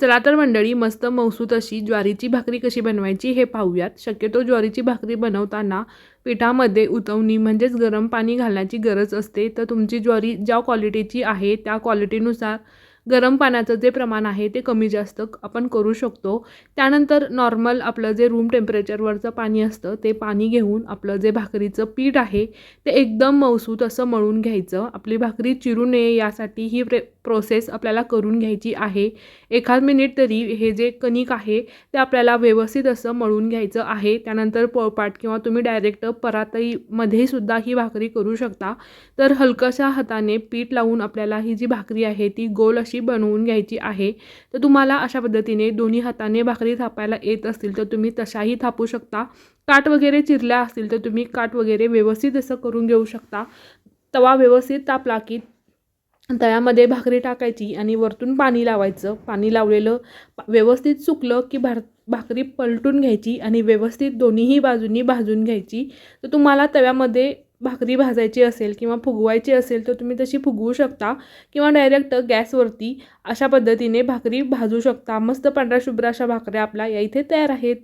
चला तर मंडळी मस्त मौसूत अशी ज्वारीची भाकरी कशी बनवायची हे पाहूयात. शक्यतो ज्वारीची भाकरी बनवताना पिठामध्ये उतवणी म्हणजेच गरम पाणी घालण्याची गरज असते. तर तुमची ज्वारी ज्या क्वालिटीची आहे त्या क्वालिटीनुसार गरम पाण्याचं जे प्रमाण आहे ते कमी जास्त आपण करू शकतो. त्यानंतर नॉर्मल आपलं जे रूम टेम्परेचरवरचं पाणी असतं ते पाणी घेऊन आपलं जे भाकरीचं पीठ आहे ते एकदम मौसूत असं मळून घ्यायचं. आपली भाकरी चिरू नये यासाठी ही प्रे प्रोसेस आपल्याला करून घ्यायची आहे. एखाद मिनिट तरी हे जे कणिक आहे ते आपल्याला व्यवस्थित असं मळून घ्यायचं आहे. त्यानंतर पोळपाट किंवा तुम्ही डायरेक्ट परातईमध्ये सुद्धा ही भाकरी करू शकता. तर हलकशा हाताने पीठ लावून आपल्याला ही जी भाकरी आहे ती गोल अशी बनवून घ्यायची आहे. तर तुम्हाला अशा पद्धतीने दोन्ही हाताने भाकरी थापायला येत असतील तर तुम्ही तशाही थापू शकता. काट वगैरे चिरल्या असतील तर तुम्ही काट वगैरे व्यवस्थित असं करून घेऊ शकता. तवा व्यवस्थित तापला की तळ्यामध्ये भाकरी टाकायची आणि वरतून पाणी लावायचं. पाणी लावलेलं व्यवस्थित सुकलं की भार भाकरी पलटून घ्यायची आणि व्यवस्थित दोन्हीही बाजूंनी भाजून घ्यायची. तर तुम्हाला तव्यामध्ये भाकरी भाजायची असेल किंवा फुगवायची असेल तर तुम्ही तशी फुगवू शकता किंवा डायरेक्ट गॅसवरती अशा पद्धतीने भाकरी भाजू शकता. मस्त पांढऱ्या शुभ्र अशा भाकऱ्या आपल्या या इथे तयार आहेत.